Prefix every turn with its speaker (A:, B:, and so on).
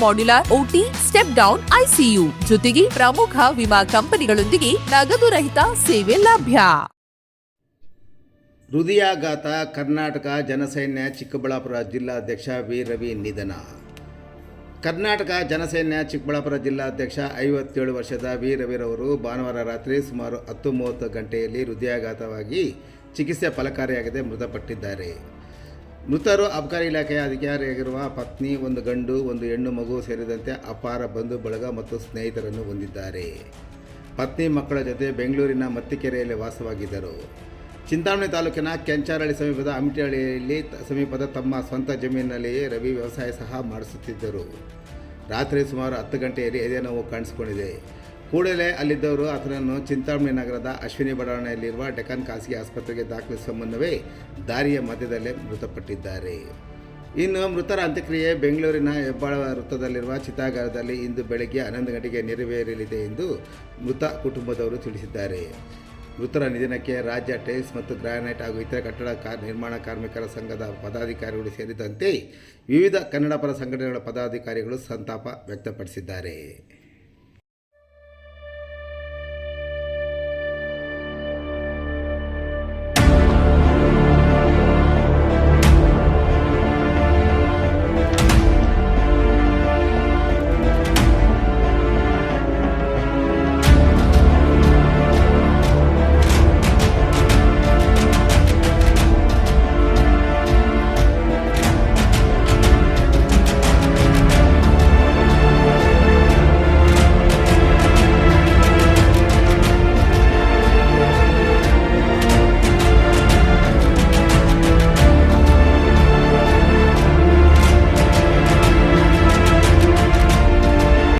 A: modular OT step down ICU ಜೊತೆಗೆ ಪ್ರಮುಖ ವಿಮಾ ಕಂಪನಿಗಳೊಂದಿಗೆ ನಗದು ರಹಿತ ಸೇವೆ ಲಭ್ಯ.
B: ಹೃದಯಾಘಾತ, ಕರ್ನಾಟಕ ಜನಸೈನ್ಯ, ಚಿಕ್ಕಬಳ್ಳಾಪುರ ಜಿಲ್ಲಾಧ್ಯಕ್ಷ ವಿ. ರವಿ ನಿಧನ. ಕರ್ನಾಟಕ ಜನಸೈನ್ಯ, ಚಿಕ್ಕಬಳ್ಳಾಪುರ ಜಿಲ್ಲಾಧ್ಯಕ್ಷ ಐವತ್ತೇಳು ವರ್ಷದ ವಿ. ರವಿರವರು ಭಾನುವಾರ ರಾತ್ರಿ ಸುಮಾರು ಹತ್ತು ಮೂವತ್ತು ಗಂಟೆಯಲ್ಲಿ ಹೃದಯಾಘಾತವಾಗಿ ಚಿಕಿತ್ಸೆ ಫಲಕಾರಿಯಾಗದೆ ಮೃತಪಟ್ಟಿದ್ದಾರೆ. ಮೃತರು ಅಬಕಾರಿ ಇಲಾಖೆಯ ಅಧಿಕಾರಿಯಾಗಿರುವ ಪತ್ನಿ, ಒಂದು ಗಂಡು, ಒಂದು ಹೆಣ್ಣು ಮಗು ಸೇರಿದಂತೆ ಅಪಾರ ಬಂಧು, ಬಳಗ ಮತ್ತು ಸ್ನೇಹಿತರನ್ನು ಹೊಂದಿದ್ದಾರೆ. ಪತ್ನಿ ಮಕ್ಕಳ ಜೊತೆ ಬೆಂಗಳೂರಿನ ಮತ್ತಿಕೆರೆಯಲ್ಲಿ ವಾಸವಾಗಿದ್ದರು. ಚಿಂತಾಮಣಿ ತಾಲೂಕಿನ ಕೆಂಚಾರಳ್ಳಿ ಸಮೀಪದ ಅಮಿಟಿಹಳ್ಳಿಯಲ್ಲಿ ಸಮೀಪದ ತಮ್ಮ ಸ್ವಂತ ಜಮೀನಿನಲ್ಲಿಯೇ ರವಿ ವ್ಯವಸಾಯ ಸಹ ಮಾಡಿಸುತ್ತಿದ್ದರು. ರಾತ್ರಿ ಸುಮಾರು ಹತ್ತು ಗಂಟೆಯಲ್ಲಿ ಎದೆ ನೋವು ಕಾಣಿಸಿಕೊಂಡಿದೆ. ಕೂಡಲೇ ಅಲ್ಲಿದ್ದವರು ಆತನನ್ನು ಚಿಂತಾಮಣಿ ನಗರದ ಅಶ್ವಿನಿ ಬಡಾವಣೆಯಲ್ಲಿರುವ ಡೆಕ್ಕನ್ ಖಾಸಗಿ ಆಸ್ಪತ್ರೆಗೆ ದಾಖಲಿಸುವ ಮುನ್ನವೇ ದಾರಿಯ ಮಧ್ಯದಲ್ಲೇ ಮೃತಪಟ್ಟಿದ್ದಾರೆ. ಇನ್ನು ಮೃತರ ಅಂತ್ಯಕ್ರಿಯೆ ಬೆಂಗಳೂರಿನ ಹೆಬ್ಬಾಳ ವೃತ್ತದಲ್ಲಿರುವ ಚಿತಾಗಾರದಲ್ಲಿ ಇಂದು ಬೆಳಗ್ಗೆ ಹನ್ನೊಂದು ಗಂಟೆಗೆ ನೆರವೇರಲಿದೆ ಎಂದು ಮೃತ ಕುಟುಂಬದವರು ತಿಳಿಸಿದ್ದಾರೆ. ಮೃತರ ನಿಧನಕ್ಕೆ ರಾಜ್ಯ ಟೈಲ್ಸ್ ಮತ್ತು ಗ್ರಾನೈಟ್ ಹಾಗೂ ಇತರ ಕಟ್ಟಡ ಕಾರ್ ನಿರ್ಮಾಣ ಕಾರ್ಮಿಕರ ಸಂಘದ ಪದಾಧಿಕಾರಿಗಳು ಸೇರಿದಂತೆ ವಿವಿಧ ಕನ್ನಡ ಪರ ಸಂಘಟನೆಗಳ ಪದಾಧಿಕಾರಿಗಳು ಸಂತಾಪ ವ್ಯಕ್ತಪಡಿಸಿದ್ದಾರೆ.